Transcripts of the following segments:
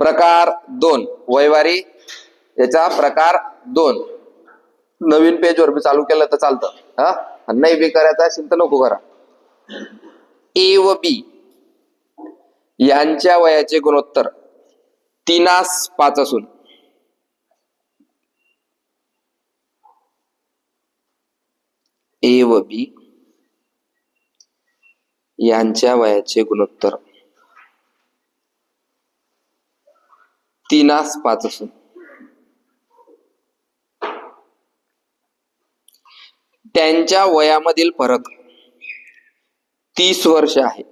प्रकार दोन वैवारी याचा प्रकार दोन. नवीन पेजवर मी चालू केलं तर चालतं. हा? आणि नाही बी करायचं असेल तर नको करा. ए व बी. यांच्या वयाचे गुणोत्तर तीनास पाच असून. ए व बी. यांच्या वयाचे गुणोत्तर तीनास पाच असून. त्यांच्या वयामधील फरक तीस वर्ष आहे.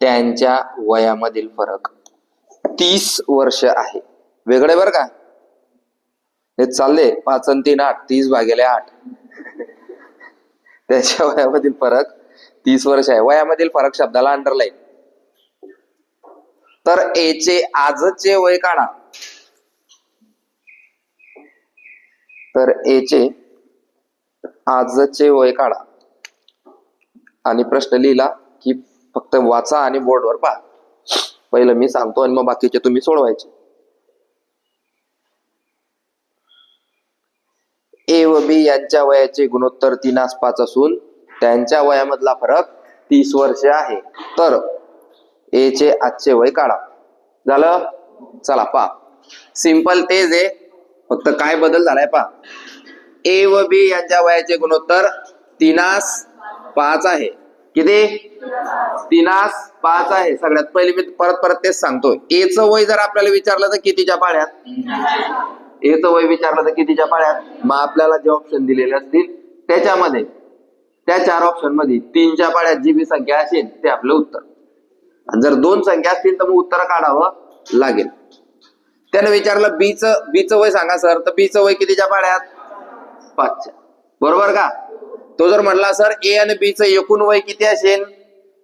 त्यांच्या वयामधील फरक तीस वर्ष आहे. वेगळे बर का? हे चालले पाच आणि तीन आठ तीस भागेले आठ. त्याच्या वयामधील फरक तीस वर्ष आहे. वयामधील फरक शब्दाला अंडरलाईन तर एचे आजचे वय काढा. तर एचे आजचे वय काढा. आणि प्रश्न लिहिला की फक्त वाचा आणि बोर्डवर पहा. पहिलं मी सांगतो आणि मग बाकीचे तुम्ही सोडवायचे. ए व बी यांच्या वयाचे गुणोत्तर तीन पाच असून त्यांच्या वयामधला फरक तीस वर्ष आहे. तर ए चे आजचे वय काढा. झालं? चला पा सिंपल तेच आहे. फक्त काय बदल झालाय पा ए व बी यांच्या वयाचे गुणोत्तर तिनास पाच आहे. किती? तिनास पाच आहे. सगळ्यात पहिले मी परत परत तेच सांगतो एच वय जर आपल्याला विचारलं तर कितीच्या पाड्यात एच वय विचारलं तर कितीच्या पाळ्यात? मग आपल्याला जे ऑप्शन दिलेले असतील त्याच्यामध्ये त्या चार ऑप्शनमध्ये तीनच्या पाळ्यात जी बी संख्या असेल ते आपलं उत्तर. जर दोन संख्या असतील तर मग उत्तर काढावं लागेल. त्याने विचारलं बीच बीच वय सांगा सर. तर बीच वय कितीच्या पाड्यात? पाचच्या. बरोबर का? तो जर म्हणला सर ए आणि बी च एकूण वय किती असेल?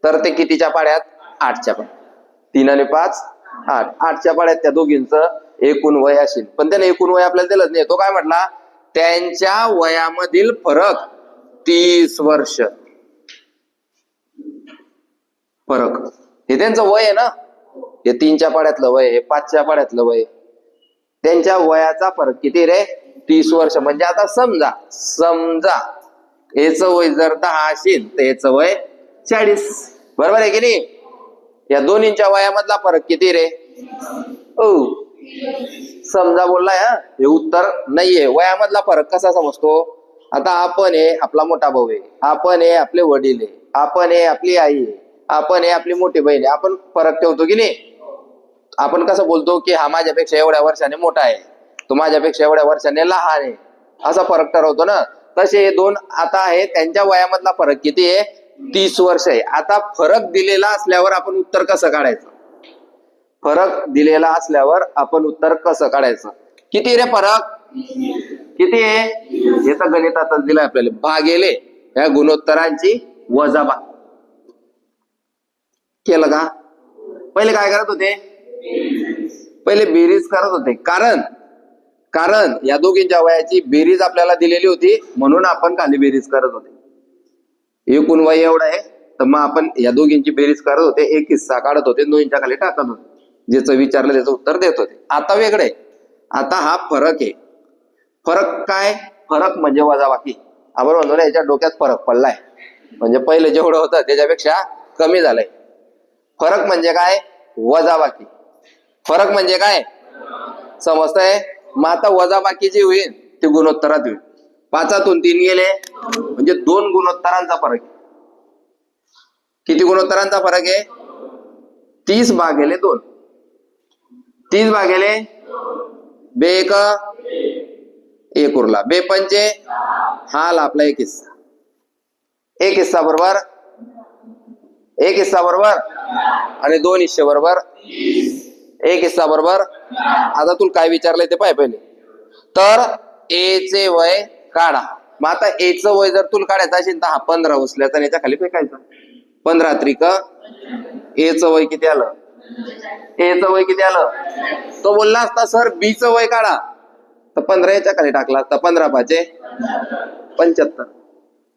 तर ते कितीच्या पाड्यात? आठच्या पाड्यात तीन आणि पाच आठ. आठच्या पाड्यात त्या दोघींचं एकूण वय असेल. पण त्याने एकूण वय आपल्याला दिलंच नाही. तो काय म्हटला त्यांच्या वयामधील फरक तीस वर्ष. फरक. हे त्यांचं वय आहे ना? हे तीनच्या पाड्यातलं वय हे पाचच्या पाड्यातलं वय त्यांच्या वयाचा फरक किती रे? तीस वर्ष. म्हणजे आता समजा समजा याच वय जर दहा असेल तर याच वय चाळीस. बरोबर आहे की नाही? या दोन्हींच्या वयामधला फरक किती रे? ओ समजा बोललाय हा? हे उत्तर नाहीये. वयामधला फरक कसा समजतो? आता आपण हे आपला मोठा भाऊ आहे. आपण हे आपले वडील आहे. आपण हे आपली आई आहे. आपण हे आपली मोठी बहीण आहे. आपण फरक ठेवतो की नाही? आपण कसं बोलतो की हा माझ्यापेक्षा एवढ्या वर्षाने मोठा आहे. तो माझ्यापेक्षा एवढ्या वर्षाने लहान आहे. असा फरक ठरवतो ना? तसे हे दोन आता आहे त्यांच्या वयामधला फरक किती आहे? तीस वर्ष आहे. आता फरक दिलेला असल्यावर आपण उत्तर कसं काढायचं? फरक दिलेला असल्यावर आपण उत्तर कसं काढायचं? किती रे फरक? किती आहे? हे तर गणितातच दिलंय आपल्याला. भागेले या गुणोत्तरांची वजाबा केलं का? पहिले काय करत होते? पहिले बेरीज करत होते. कारण कारण या दोघींच्या वयाची बेरीज आपल्याला दिलेली होती म्हणून आपण खाली बेरीज करत होते. एकूण वय एवढं आहे तर मग आपण या दोघींची बेरीज करत होते एक हिस्सा काढत होते दोघींच्या खाली टाकत होते. ज्याचं विचारलं त्याचं उत्तर देत होते. आता वेगळे. आता हा फरक आहे. फरक काय? फरक म्हणजे वजाबाकी. आपण म्हणतो ना याच्या डोक्यात फरक पडलाय. म्हणजे पहिले जेवढं होतं त्याच्यापेक्षा कमी झालंय. फरक म्हणजे काय? वजाबाकी. फरक म्हणजे काय? समजतंय? मग आता वजाबाकी जी होईल ती गुणोत्तरात होईल. पाचातून तीन गेले म्हणजे दोन गुणोत्तरांचा फरक आहे. किती गुणोत्तरांचा फरक आहे? तीस भागेले दोन. तीस भागेले बे एक एक उरला. बे पंचे हा आला आपला एक हिस्सा. एक हिस्सा बरोबर एक हिस्सा बरोबर आणि दोन हिस्से बरोबर. एक हिस्सा बरोबर. आता तुला काय विचारलंय ते पाय पहिले. तर ए चे वय काढा. मग आता ए च वय जर तुला काढायचं असेल तर हा पंधरा उचल्याचा याच्या खाली फेकायचा. पंधरा त्रिक. ए च वय किती आलं? ए च वय किती आलं? तो बोलला असता सर बी च वय काढा. तर पंधरा याच्या खाली टाकला असता. पंधरा पाचे पंच्याहत्तर.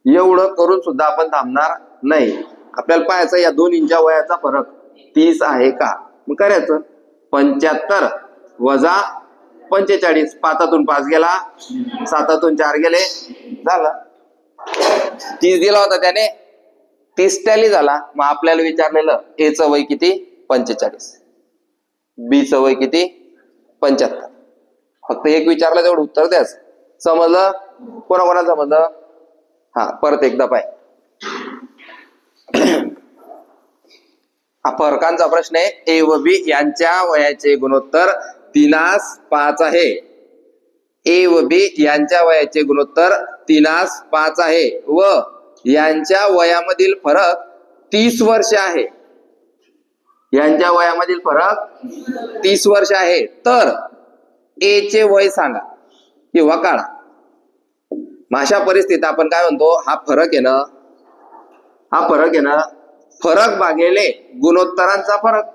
एवढं करून सुद्धा आपण थांबणार नाही. आपल्याला पाहायचं या दोन इंच्या वयाचा फरक. तीस आहे का? मग करायचं. पंच्याहत्तर वजा पंचेचाळीस. पाचातून पाच गेला. सातातून चार गेले. झालं. तीस दिला होता त्याने. तीस टॅली झाला. मग आपल्याला विचारलेलं ए च वय किती? पंचेचाळीस. बी च वय किती? पंच्याहत्तर. फक्त एक विचारलं तेवढं उत्तर द्याच समजलं? कोणाकोणा समजलं? हा परत एकदा पाय. हा फरकांचा प्रश्न आहे. ए व बी यांच्या वयाचे गुणोत्तर तीनास पाच आहे. ए व बी यांच्या वयाचे गुणोत्तर तीनास पाच आहे व यांच्या वयामधील फरक तीस वर्ष आहे. यांच्या वयामधील फरक तीस वर्ष आहे. तर ए चे वय सांगा किंवा काढा. अशा परिस्थितीत आपण काय म्हणतो? हा फरक आहे ना हा फरक आहे ना. फरक भागेले गुणोत्तरांचा फरक.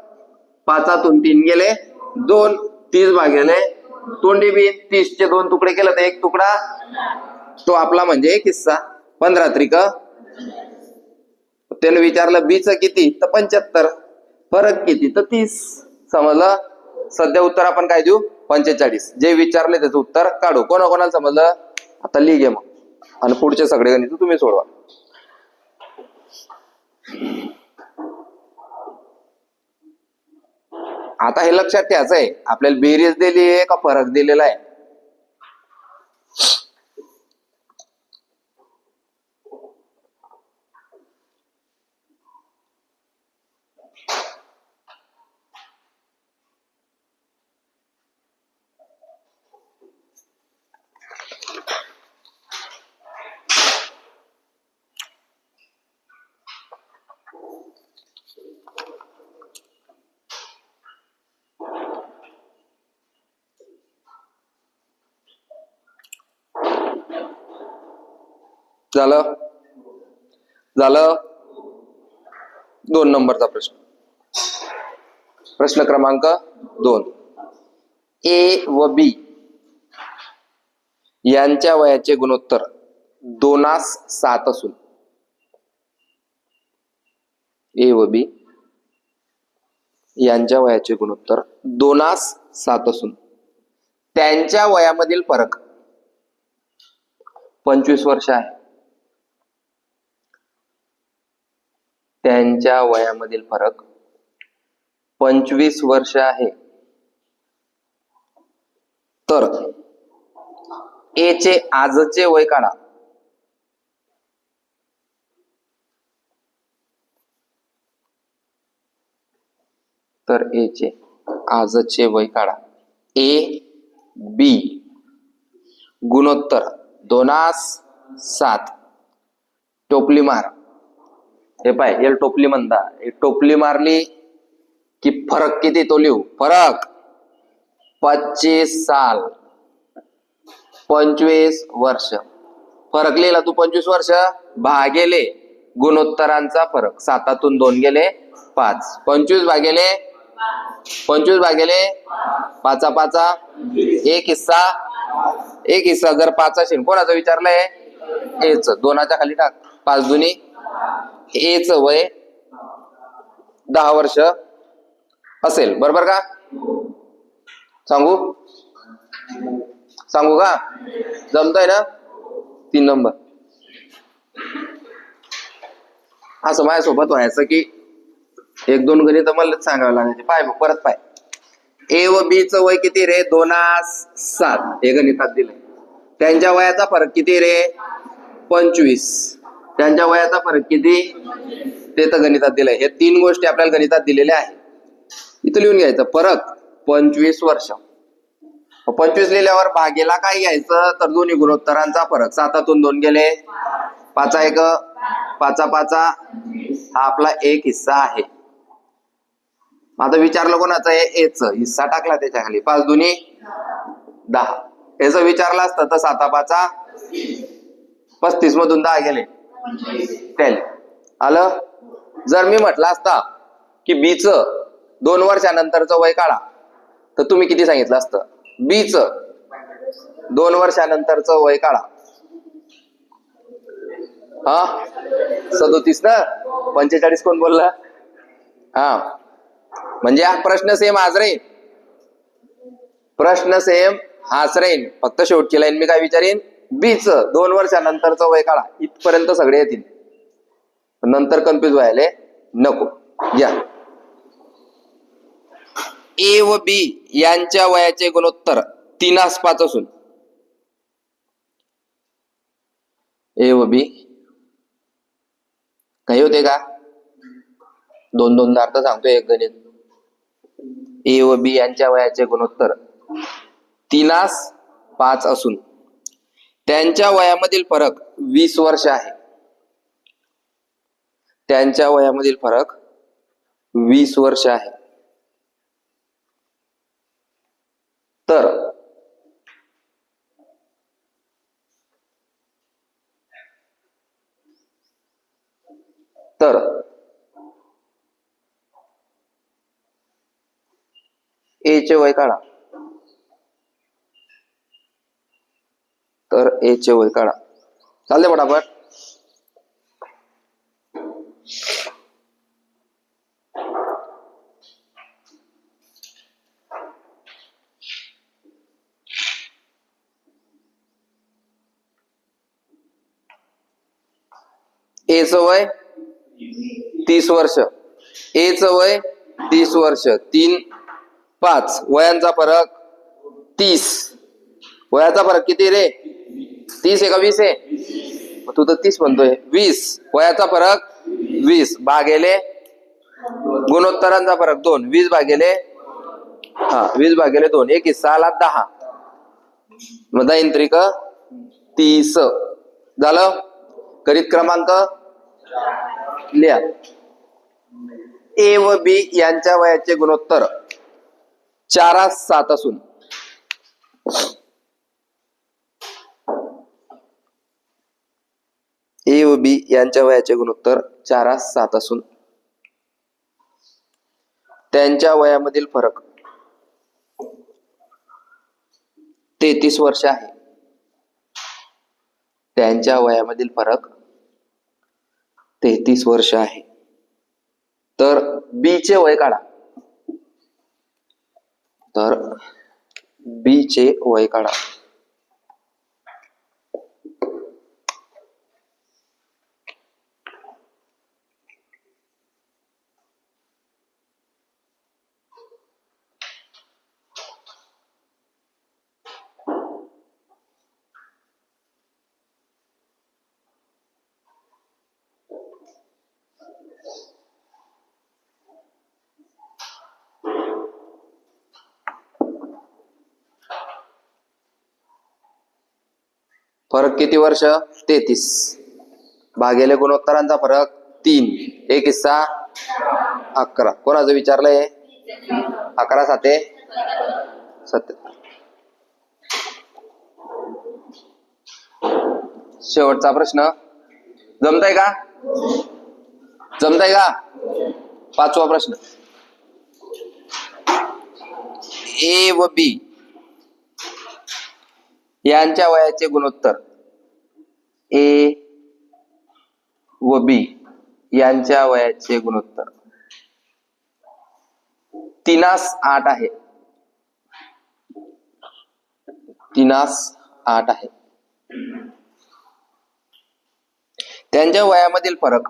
पाचातून तीन गेले दोन तीस भागेले. तोंडी बी तीसचे दोन तुकडे केले तर एक तुकडा. तो आपला म्हणजे एक हिस्सा पंधरा त्रिक. त्याने विचारलं बीच किती? तर पंच्याहत्तर. फरक किती? तर तीस. समजलं? सध्या उत्तर आपण काय देऊ? पंचेचाळीस. जे विचारले त्याचं उत्तर काढू. कोणा कोणाला समजलं? आता लिहि घे मग. आणि पुढचे सगळे गणित तुम्ही सोडवा. आता हे लक्षात ठेवायचं आहे आपल्याला बेरीज दिली आहे का फरक दिलेला आहे झालं? झालं? दोन नंबरचा प्रश्न. प्रश्न क्रमांक दोन. ए व बी यांच्या वयाचे गुणोत्तर दोनास सात असून. ए व बी यांच्या वयाचे गुणोत्तर दोनास सात असून. त्यांच्या वयामधील फरक पंचवीस वर्ष आहे. त्यांच्या वयामधील फरक. पंचवीस वर्ष आहे. तर ए चे आजचे वय काढा. तर ए चे आजचे वय काढा. ए बी गुणोत्तर. दोनास सात. टोपली मार. हे पाय याला टोपली म्हणता. टोपली मारली की फरक किती तो लिहू? फरक पच्चीस साल. पंचवीस वर्ष. फरक लिहिला तू पंचवीस वर्ष? भागेले. गुणोत्तरांचा फरक. सातातून दोन गेले पाच. पंचवीस भागेले? पंचवीस भागेले? पाचा पाचा. एक हिस्सा. एक हिस्सा. जर पाच असेल कोणाचं विचारलंय? हेच. दोनाच्या खाली टाक. पाच दुनी. एच वय दहा वर्ष असेल. बरोबर का? सांगू? सांगू का? जमतय ना? तीन नंबर. असं माझ्यासोबत व्हायचं की एक दोन गणित मलाच सांगावं लागायचे. पाय मग परत पाय. ए व बी च वय किती रे? दोनास सात. हे गणितात दिले त्यांच्या वयाचा फरक किती रे? पंचवीस. त्यांच्या वयाचा फरक किती? ते तर गणितात दिलंय. हे तीन गोष्टी आपल्याला गणितात दिलेल्या आहेत. इथं लिहून घ्यायचं. फरक पंचवीस वर्ष. पंचवीस लिहिल्यावर भागेला काय घ्यायचं? तर दोन्ही गुणोत्तरांचा फरक. सातातून दोन गेले. पाचा एक. पाचा पाचा. हा आपला एक हिस्सा आहे. आता विचारलं कोणाचा? आहे एच. हिस्सा टाकला त्याच्याखाली पाच दोन्ही दहा. याच विचारलं असतं तर साता पाचा. पस्तीस मधून दहा गेले. त्याले आलं? जर मी म्हटलं असता की बीच दोन वर्षानंतरचं वय काढा तर तुम्ही किती सांगितलं असतं? बीच दोन वर्षानंतरचं वय काढा. हा? सदोतीस ना? पंचेचाळीस कोण बोलला? हा. म्हणजे हा प्रश्न सेम आज राहील प्रश्न सेम हाच राहील फक्त शेवटची लाईन मी काय विचारीन? बीच दोन वर्षानंतरचा वय काढा इथपर्यंत सगळे येतील. नंतर कन्फ्युज व्हायला नको. या. ए व बी यांच्या वयाचे गुणोत्तर तीनास पाच असून. ए व बी. काही होते का? दोन दोन अर्थ सांगतोय एक गणित. ए व बी यांच्या वयाचे गुणोत्तर तीनास पाच असून. त्यांच्या वयामधील फरक वीस वर्ष आहे. त्यांच्या वयामधील फरक वीस वर्ष आहे. तर तर ए चे वय काढा तर ए चे वय काढा. चालते पटापट. ए च वय तीस वर्ष. ए च वय तीस वर्ष. तीन पाच. वयांचा फरक तीस. वयाचा फरक किती रे? तीस आहे का वीस आहे? तू तर तीस म्हणतोय. वीस. वयाचा फरक वीस. भागेले गुणोत्तरांचा फरक दोन. वीस भागेले हा वीस भागेले दोन. एक हिस्सा आला दहा. मग दहा तीस. झालं? करीत क्रमांक लिहा. ए व बी यांच्या वयाचे गुणोत्तर. चारास सात असून ए व बी यांच्या वयाचे गुणोत्तर चारास सात असून त्यांच्या वयामधील फरक तेहतीस वर्ष आहे. त्यांच्या वयामधील फरक तेहतीस वर्ष आहे. तर बी चे वय काढा. तर बी चे वय काढा. फरक किती वर्ष? तेहतीस. भागेले गुणोत्तरांचा फरक तीन. एक हिस्सा अकरा. कोणाचं विचारलंय? अकरा साते सत्य शेवटचा प्रश्न. जमताय का? जमताय का? पाचवा प्रश्न. ए व बी. यांच्या वयाचे गुणोत्तर. ए व बी यांच्या वयाचे गुणोत्तर. तिनास आठ आहे. तिनास आठ आहे. त्यांच्या वयामधील फरक.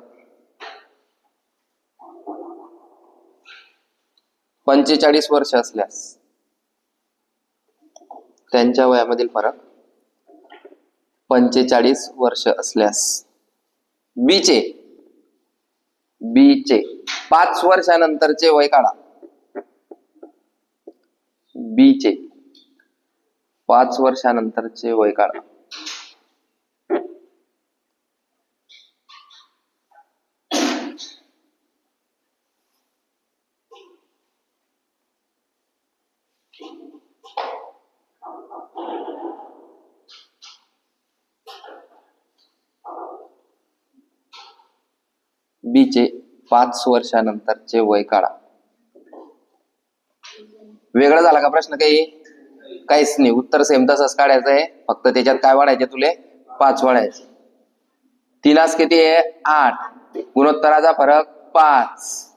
पंचेचाळीस वर्ष असल्यास. त्यांच्या वयामधील फरक? पंचेचाळीस वर्ष असल्यास. बीचे. बीचे. पाच वर्षानंतरचे वय काढा. बीचे. पाच वर्षानंतरचे वय काढा. बीचे पाच वर्षानंतरचे वय काढा. वेगळं झाला का प्रश्न काही? काहीच नाही. उत्तर सेम तसंच काढायचं आहे. फक्त त्याच्यात काय वाढायचे तुले? पाच वाढायचे. तिलास किती आहे? आठ. गुणोत्तराचा फरक पाच.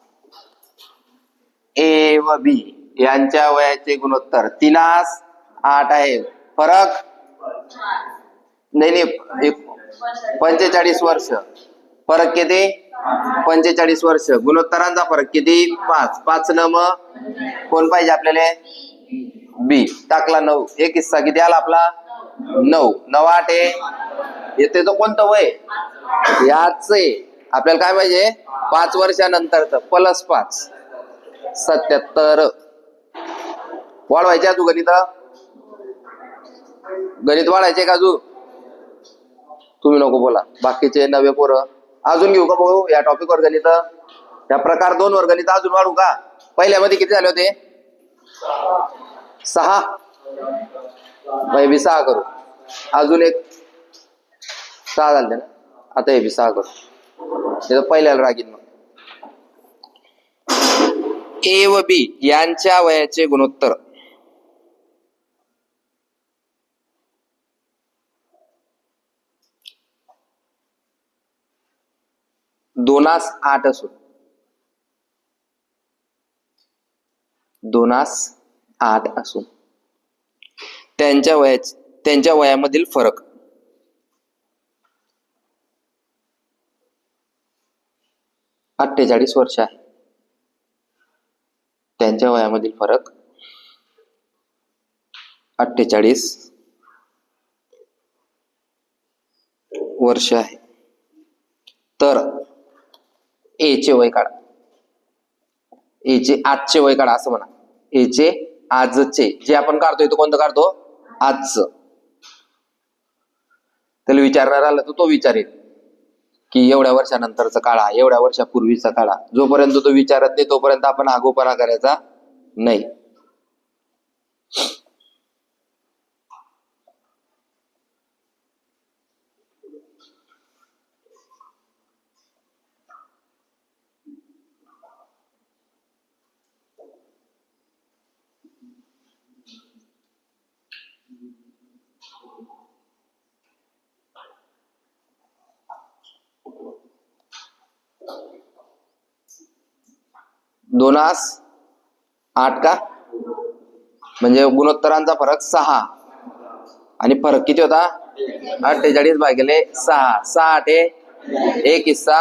ए व बी यांच्या वयाचे गुणोत्तर. तिनास आठ आहे. फरक? नाही नाही. पंचेचाळीस वर्ष. फरक किती? पंचेचाळीस वर्ष. गुणोत्तरांचा फरक किती? पाच. पाच न मग कोण पाहिजे आपल्याला? बी टाकला नऊ. एक किस्सा किती आला आपला? नऊ. नऊ आठ येते तो कोणतं वय? याच आहे. आपल्याला काय पाहिजे? पाच वर्षानंतरच. प्लस पाच. सत्याहत्तर. वाढवायचे तू गणित? गणित वाढायचे का तू तुम्ही नको बोला. बाकीचे नवे पोरं? अजून घेऊ का भाऊ या टॉपिक वर गणित या प्रकार दोन वर गणित अजून वाढू का? पहिल्यामध्ये किती झाले होते? सहा. मग बी सहा करू. अजून एक. सहा झाले ना? आता हे बी सहा करू. पहिल्याला रागीन मग. ए व बी यांच्या वयाचे गुणोत्तर. दोनास आठ असून दोनास आठ असून त्यांच्या वयाच त्यांच्या वयामधील फरक. अठ्ठेचाळीस वर्ष आहे. त्यांच्या वयामधील फरक अठ्ठेचाळीस वर्ष आहे. तर ए चे वय काढा. ए चे आजचे वय काढा असं म्हणा. ए चे आजचे. जे आपण काढतोय तो कोणतं काढतो? आजचं. त्याला विचारणार आला तर तो विचारेल. की एवढ्या वर्षानंतरचा काळा एवढ्या वर्षापूर्वीचा काळा जोपर्यंत तो विचारत नाही तोपर्यंत आपण आगोपणा करायचा नाही. दोनास आठ का? म्हणजे गुणोत्तरांचा फरक सहा. आणि फरक किती होता? अठ्ठेचाळीस भागिले सहा. सहा आठ एक हिस्सा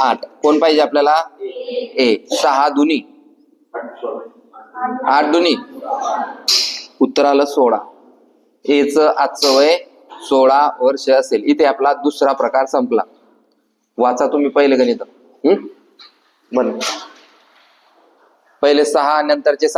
आठ. कोण पाहिजे आपल्याला? ए. सहा दुनी. आठ दुनी. उत्तर आलं सोळा. एच आजचं वय सोळा वर्ष असेल. इथे आपला दुसरा प्रकार संपला. वाचा तुम्ही पहिले गणित. हम्म बरं. पहिले सहा नंतरचे सहा.